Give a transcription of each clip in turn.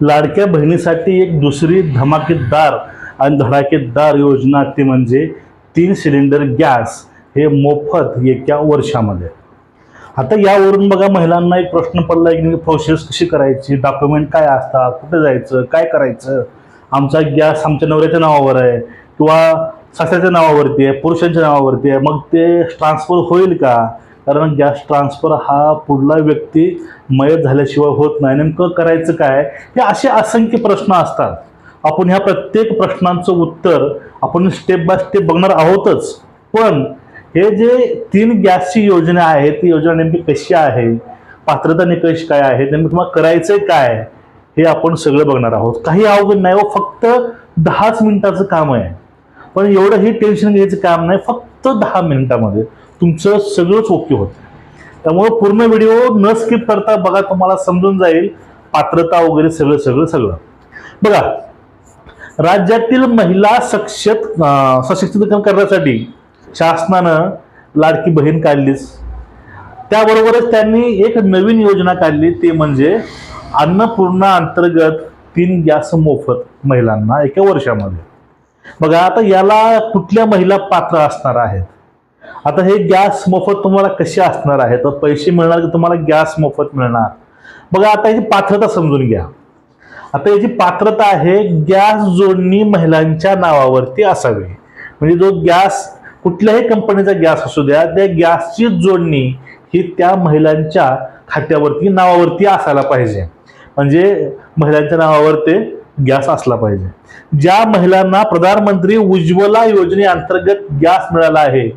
लाडक्या बहिणीसाठी एक दुसरी धमाकेदार आणि धडाकेदार योजना ती म्हणजे तीन सिलेंडर गॅस हे मोफत येत्या वर्षामध्ये. आता यावरून बघा महिलांना एक प्रश्न पडला की प्रोसेस कशी करायची? डॉक्युमेंट काय असतात? कुठे जायचं? काय करायचं? आमचा गॅस आमच्या नवऱ्याच्या नावावर आहे किंवा सासऱ्याच्या नावावरती आहे पुरुषांच्या नावावरती आहे. मग ते ट्रान्सफर होईल का? कारण गॅस ट्रान्सफर हा पुढला व्यक्ती मयत झाल्याशिवाय होत नाही. नेमकं करायचं काय? हे असे असंख्य प्रश्न असतात. आपण ह्या प्रत्येक प्रश्नांचं उत्तर आपण स्टेप बाय स्टेप बघणार आहोतच. पण हे जे तीन गॅसची योजना आहे ती योजना नेमकी कशी आहे? पात्रता निकष काय आहे? नेमकं तुम्हाला करायचंय काय? हे आपण सगळं बघणार आहोत. काही अवघड नाही व फक्त दहाच मिनिटाचं काम आहे. पण एवढं हे टेन्शन घ्यायचं काम नाही. फक्त दहा मिनिटामध्ये तुमचं सगळंच ओके होतं. त्यामुळं पूर्ण व्हिडिओ न स्किप करता बघा तुम्हाला समजून जाईल. पात्रता वगैरे सगळं सगळं सगळं. बघा राज्यातील महिला सक्षत सशक्तीकरण करण्यासाठी शासनानं लाडकी बहीण काढलीच. त्याबरोबरच त्यांनी एक नवीन योजना काढली ते म्हणजे अन्नपूर्णा अंतर्गत तीन गॅस मोफत महिलांना एका वर्षामध्ये. बघा आता याला कुठल्या महिला पात्र असणार आहेत? आता हे गॅस मोफत तुम्हाला कसे असणार आहे? तर पैसे मिळणार की तुम्हाला गॅस मोफत मिळणार? बघा आता याची पात्रता समजून घ्या. आता याची पात्रता आहे गॅस जोडणी महिलांच्या नावावरती असावी. म्हणजे जो गॅस कुठल्याही कंपनीचा गॅस असू द्या त्या गॅसची जोडणी ही त्या महिलांच्या खात्यावरती नावावरती असायला पाहिजे. म्हणजे महिलांच्या नावावर ते गॅस असला पाहिजे. ज्या महिलांना प्रधानमंत्री उज्ज्वला योजनेअंतर्गत गॅस मिळाला आहे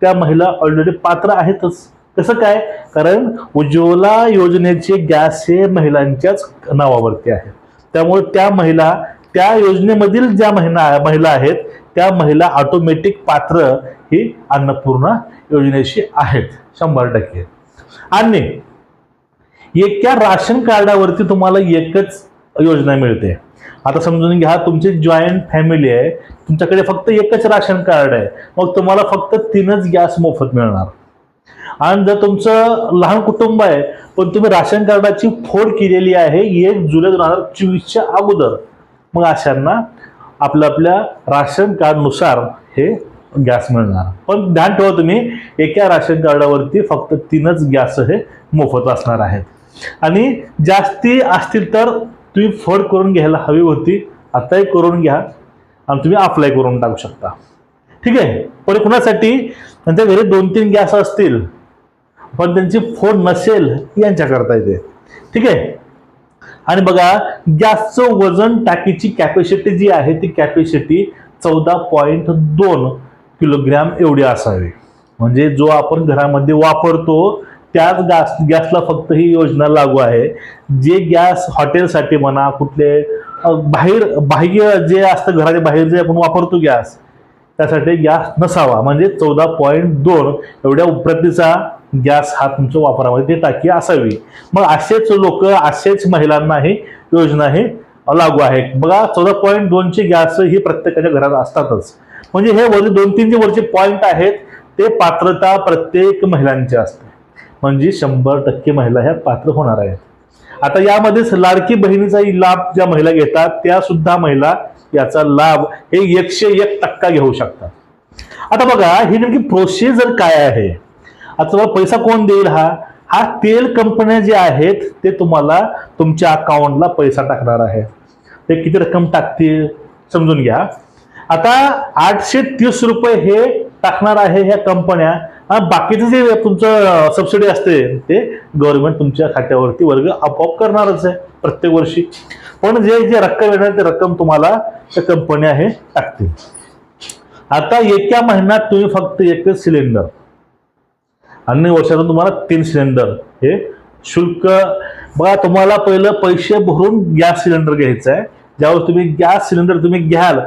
त्या महिला ऑलरेडी पात्र आहेतच. कसं काय? कारण उज्ज्वला योजनेचे गॅस हे महिलांच्याच नावावरती आहे. त्यामुळे त्या महिला त्या योजनेमधील ज्या महिला महिला आहेत त्या महिला ऑटोमॅटिक पात्र ही अन्नपूर्णा योजनेशी आहेत. शंभर टक्के. आणि एका राशन कार्डावरती तुम्हाला एकच योजना मिळते. आता समजून घ्या तुमची जॉईंट फॅमिली आहे तुमच्याकडे फक्त एकच राशन कार्ड आहे. मग तुम्हाला फक्त तीनच गॅस मोफत मिळणार. आणि जर तुमचं लहान कुटुंब आहे पण तुम्ही राशन कार्डाची फोड केलेली आहे एक जुलै दोन हजार चोवीसच्या अगोदर मग अशांना आपल्या आपल्या राशन कार्डनुसार हे गॅस मिळणार. पण ध्यान ठेवा तुम्ही एका राशन कार्डावरती फक्त तीनच गॅस हे मोफत असणार आहेत. आणि जास्ती असतील तर तुम्ही फड करून घ्यायला हवी होती आताही करून घ्या आणि तुम्ही अप्लाय करून टाकू शकता. ठीक आहे? पण कुणासाठी? त्यांच्या घरी दोन तीन गॅस असतील पण त्यांची फोड नसेल यांच्या करता येते. ठीक आहे? आणि बघा गॅसचं वजन टाकीची कॅपॅसिटी जी आहे ती कॅपॅसिटी चौदा पॉईंट दोन किलोग्रॅम एवढी असावी. म्हणजे जो आपण घरामध्ये वापरतो त्याच गॅस गॅसला फक्त ही योजना लागू आहे. जे गॅस हॉटेलसाठी म्हणा कुठले बाहेर बाह्य जे असतं घराच्या बाहेर जे आपण वापरतो गॅस त्यासाठी गॅस नसावा. म्हणजे चौदा पॉईंट दोन एवढ्या उप्रतीचा गॅस हा तुमच्या वापरामध्ये ती टाकी असावी. मग असेच लोक असेच महिलांना ही योजना हे लागू आहे. बघा चौदा पॉईंट दोनचे गॅस ही प्रत्येकाच्या घरात असतातच. म्हणजे हे वरचे दोन तीन जे वरचे पॉईंट आहेत ते पात्रता प्रत्येक महिलांची असते. म्हणजे शंभर टक्के महिला ह्या पात्र होणार आहेत. आता यामध्येच लाडकी बहिणीचा लाभ ज्या महिला घेतात त्या सुद्धा महिला याचा लाभ हे एकशे एक टक्का घेऊ शकतात. आता बघा ही नेमकी प्रोसिजर काय आहे? आता पैसा कोण देईल हा? हा तेल कंपन्या जे आहेत ते तुम्हाला तुमच्या अकाउंटला पैसा टाकणार आहे ते किती रक्कम टाकतील? समजून घ्या. आता आठशे तीस रुपये हे टाकणार आहे ह्या कंपन्या हा बाकीचं जे तुमचं सबसिडी असते ते गव्हर्नमेंट तुमच्या खात्यावरती वर्ग आपोआप करणारच आहे प्रत्येक वर्षी. पण जे जे रक्कम येणार ते रक्कम तुम्हाला त्या कंपन्या हे टाकतील. आता एका महिन्यात तुम्ही फक्त एकच सिलेंडर अन्य वर्षातून तुम्हाला तीन सिलेंडर हे शुल्क बघा तुम्हाला पहिलं पैसे भरून गॅस सिलेंडर घ्यायचं आहे. ज्यावेळेस तुम्ही गॅस सिलेंडर तुम्ही घ्याल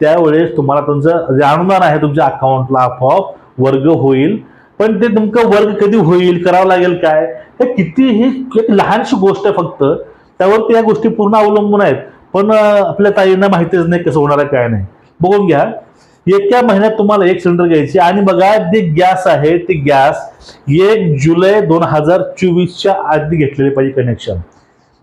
त्यावेळेस तुम्हाला तुमचं जे अनुदान आहे तुमच्या अकाउंटला आपोआप वर्ग होईल. पण ते तुमचं वर्ग कधी होईल करावं लागेल काय? हे किती ही एक लहानशी गोष्ट आहे फक्त. त्यावरती या गोष्टी पूर्ण अवलंबून आहेत. पण आपल्या ताईंना माहितीच नाही कसं होणार आहे काय नाही. बघून घ्या. एका महिन्यात तुम्हाला एक सिलेंडर घ्यायचे आणि बघा जे गॅस आहे ते गॅस एक जुलै दोन हजार चोवीसच्या आधी घेतलेले पाहिजे कनेक्शन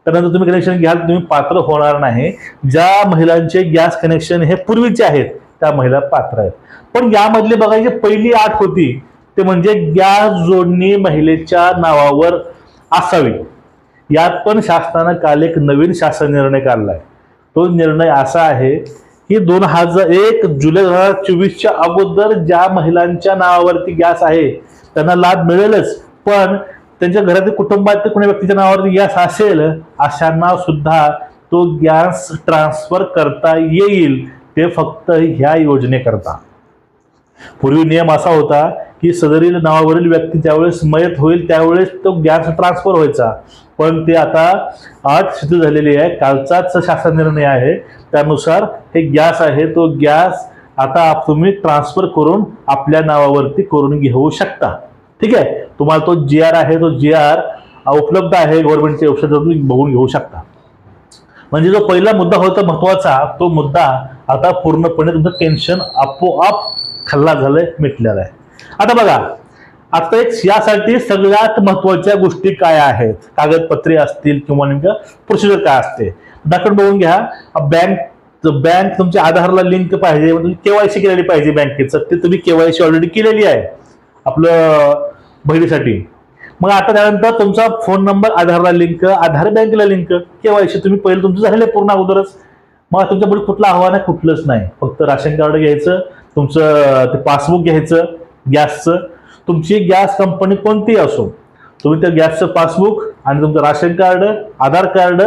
त्यानंतर तुम्ही कनेक्शन घ्याल तुम्ही पात्र होणार नाही. ज्या महिलांचे गॅस कनेक्शन हे पूर्वीचे आहेत त्या महिला पात्र आहेत. पण यामधली बघायची पहिली आठ होती ते म्हणजे गॅस जोडणी महिलेच्या नावावर असावी. यात पण शासनानं काल एक नवीन शासन निर्णय काढलाय. तो निर्णय असा आहे की दोन हजार एक जुलै दोन हजार चोवीसच्या अगोदर ज्या महिलांच्या नावावरती गॅस आहे त्यांना लाभ मिळेलच. पण त्यांच्या घरातील कुटुंबातील कोणी व्यक्तीच्या नावावरती गॅस असेल अशांना सुद्धा तो गॅस ट्रान्सफर करता येईल. ते फक्त ह्या योजनेकरता. पूर्वी नियम असा होता की सदरील नावावरील व्यक्ती ज्यावेळेस मयत होईल त्यावेळेस तो गॅस ट्रान्सफर व्हायचा. पण ते आता आज शिथिल झालेली आहे. कालचाच शासन निर्णय आहे. त्यानुसार हे गॅस आहे तो गॅस आता तुम्ही ट्रान्सफर करून आपल्या नावावरती करून घेऊ शकता. ठीक आहे? तुम्हाला तो जी आर आहे तो जी आर उपलब्ध आहे गव्हर्नमेंटच्या वेबसाईटवर तुम्ही बघून घेऊ शकता. म्हणजे जो पहिला मुद्दा होता महत्त्वाचा तो मुद्दा आता पूर्णपणे तुमचं टेन्शन आपोआप खल्ला झालंय मिटलेला आहे. आता बघा आता एक यासाठी सगळ्यात महत्त्वाच्या गोष्टी काय आहेत? कागदपत्रे असतील किंवा नेमकं प्रोसिजर काय असते? दाखल बघून घ्या. बँक बँक तुमच्या आधारला लिंक पाहिजे म्हणजे तुम्ही केवायसी केलेली पाहिजे बँकेचं. ते तुम्ही केवायसी ऑलरेडी केलेली आहे आपलं बहिणीसाठी. मग आता त्यानंतर तुमचा फोन नंबर आधारला लिंक आधार बँकेला लिंक केवायसी तुम्ही पहिलं तुमचं झालेलं आहे पूर्ण अगोदरच. मग तुमच्यापुढे कुठलं आव्हान आहे कुठलंच नाही. फक्त राशन कार्ड घ्यायचं तुमचं ते पासबुक घ्यायचं गॅसचं. तुमची गॅस कंपनी कोणतीही असो तुम्ही त्या गॅसचं पासबुक आणि तुमचं राशन कार्ड आधार कार्ड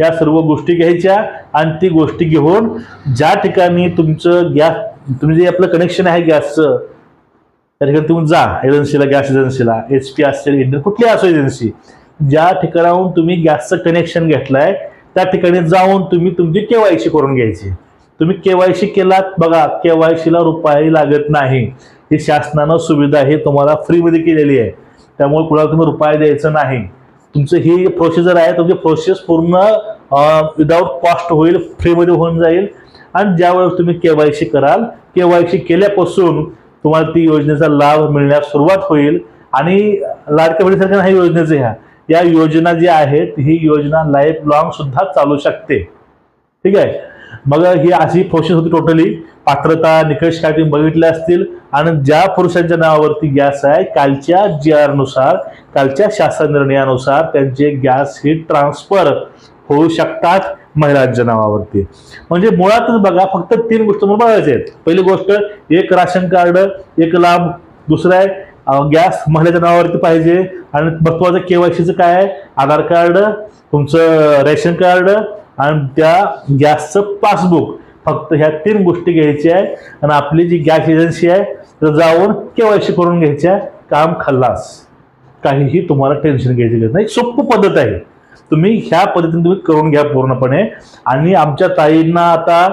या सर्व गोष्टी घ्यायच्या आणि ती गोष्टी घेऊन ज्या ठिकाणी तुमचं गॅस तुम्ही जे आपलं कनेक्शन आहे गॅसचं त्या ठिकाणी तुम्ही जा एजन्सीला गॅस एजन्सीला एच पी असेल इंडियन कुठली असो एजन्सी ज्या ठिकाणाहून तुम्ही गॅसचं कनेक्शन घेतलंय त्या ठिकाणी जाऊन तुम्ही तुमची केवायसी करून घ्यायची. तुम्ही केवायसी केलात बघा केवायसीला रुपयाही लागत नाही. ही शासनानं सुविधा ही तुम्हाला फ्रीमध्ये केलेली आहे. त्यामुळे कुणाला तुम्ही रुपये द्यायचं नाही. तुमचं ही प्रोसिजर आहे तुमची प्रोसेस पूर्ण विदाऊट कॉस्ट होईल फ्रीमध्ये होऊन जाईल. आणि ज्यावेळेस तुम्ही केवायसी कराल केवायसी केल्यापासून तुम्हाला ती योजनेचा लाभ मिळण्यास सुरुवात होईल. आणि लाडक्या बहिणीसारख्या नाही योजनेचं ह्या. या योजना जी आहेत ही योजना लाईफ लॉंग सुद्धा चालू शकते. ठीक आहे? मग ही अशी प्रोसेस होती टोटली पात्रता निकष काय तुम्ही बघितले असतील. आणि ज्या पुरुषांच्या नावावरती गॅस आहे कालच्या जी आरनुसार कालच्या शासन निर्णयानुसार त्यांचे गॅस ही ट्रान्सफर होऊ शकतात महिलांच्या नावावरती. म्हणजे मुळातच बघा फक्त तीन गोष्टी मला बघायच्या आहेत. पहिली गोष्ट एक राशन कार्ड एक लाभ. दुसरं आहे गॅस महिलाच्या नावावरती पाहिजे. आणि महत्वाचं केवायसीचं काय आहे? आधार कार्ड तुमचं रेशन कार्ड आणि त्या गॅसचं पासबुक. फक्त ह्या तीन गोष्टी घ्यायच्या आहे. आणि आपली जी गॅस एजन्सी आहे तर जाऊन केवायसी करून घ्यायची आहे. काम खल्लास. काहीही तुम्हाला टेन्शन घ्यायची गरज नाही सोपं पद्धत आहे. तुम्ही ह्या पद्धतीने तुम्ही करून घ्या पूर्णपणे. आणि आमच्या ताईंना आता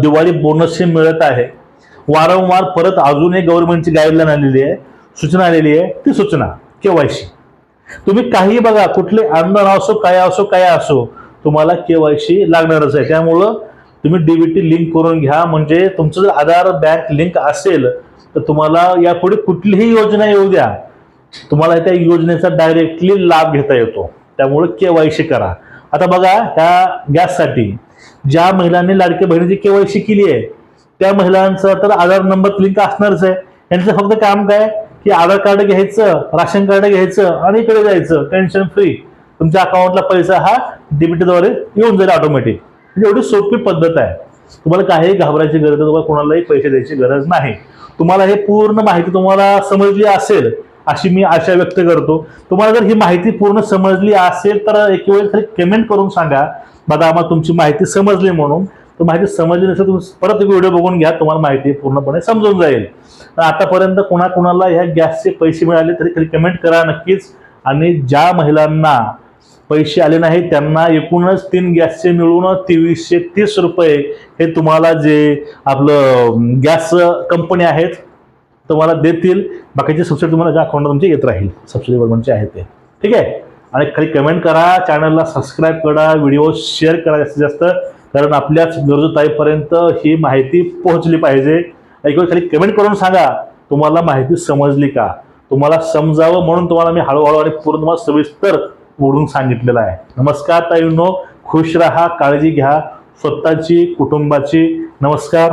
दिवाळी बोनसही मिळत आहे. वारंवार परत अजून एक गव्हर्नमेंटची गाईडलाईन आलेली आहे सूचना आलेली आहे ती सूचना केवायसी तुम्ही काही बघा कुठले आंदोलन असो काय असो काय असो तुम्हाला केवायसी लागणारच आहे. त्यामुळं तुम्ही डीबीटी लिंक करून घ्या. म्हणजे तुमचं जर आधार बँक लिंक असेल तर तुम्हाला यापुढे कुठलीही योजना येऊ द्या. तुम्हाला त्या योजनेचा डायरेक्टली लाभ घेता येतो. त्यामुळे केवायसी करा. आता बघा ह्या गॅससाठी ज्या महिलांनी लाडक्या बहिणीची केवायसी केली आहे त्या महिलांचा तर आधार नंबर लिंक असणारच आहे. यांचं फक्त काम काय? की आधार कार्ड घ्यायचं राशन कार्ड घ्यायचं आणि इकडे जायचं टेन्शन फ्री तुमच्या अकाउंटला पैसा हा डीबीटीद्वारे येऊन जाईल ऑटोमॅटिक म्हणजे एवढी सोपी पद्धत आहे. तुम्हाला काही घाबरायची गरज नाही, तुम्हाला कोणालाही पैसे द्यायची गरज नाही. तुम्हाला हे पूर्ण माहिती तुम्हाला समजली असेल अशी मी आशा व्यक्त करतो. तुम्हाला जर ही माहिती पूर्ण समजली असेल तर एक वेळ खाली कमेंट करून सांगा. बघा आम्हाला तुमची माहिती समजली म्हणून. तर माहिती समजली नसेल तुम्ही परत एक व्हिडिओ बघून घ्या तुम्हाला माहिती पूर्णपणे समजून जाईल. तर आतापर्यंत कोणाकोणाला ह्या गॅसचे पैसे मिळाले तरी खाली कमेंट करा नक्कीच. आणि ज्या महिलांना पैसे आले नाही त्यांना एकूणच तीन गॅसचे मिळून तेवीसशे तीस रुपये हे तुम्हाला जे आपलं गॅस कंपनी आहेत तुम्हाला देतील. बाकीचे सबसिडी तुम्हाला ज्या अकाउंटला तुमचे येत राहील सबसिडी गव्हर्नमेंटचे म्हणजे आहे ते. ठीक आहे? आणि खाली कमेंट करा चॅनलला सबस्क्राईब करा व्हिडिओ शेअर करा जास्तीत जास्त. कारण आपल्याच गरजूताईपर्यंत ही माहिती पोहोचली पाहिजे. ऐकून खाली कमेंट करून सांगा तुम्हाला माहिती समजली का? तुम्हाला समजावं म्हणून तुम्हाला मी हळूहळू आणि पूर्ण तुम्हाला सविस्तर ओढून सांगितलेलं आहे. नमस्कार ताईंनो खुश राहा काळजी घ्या स्वतःची कुटुंबाची. नमस्कार.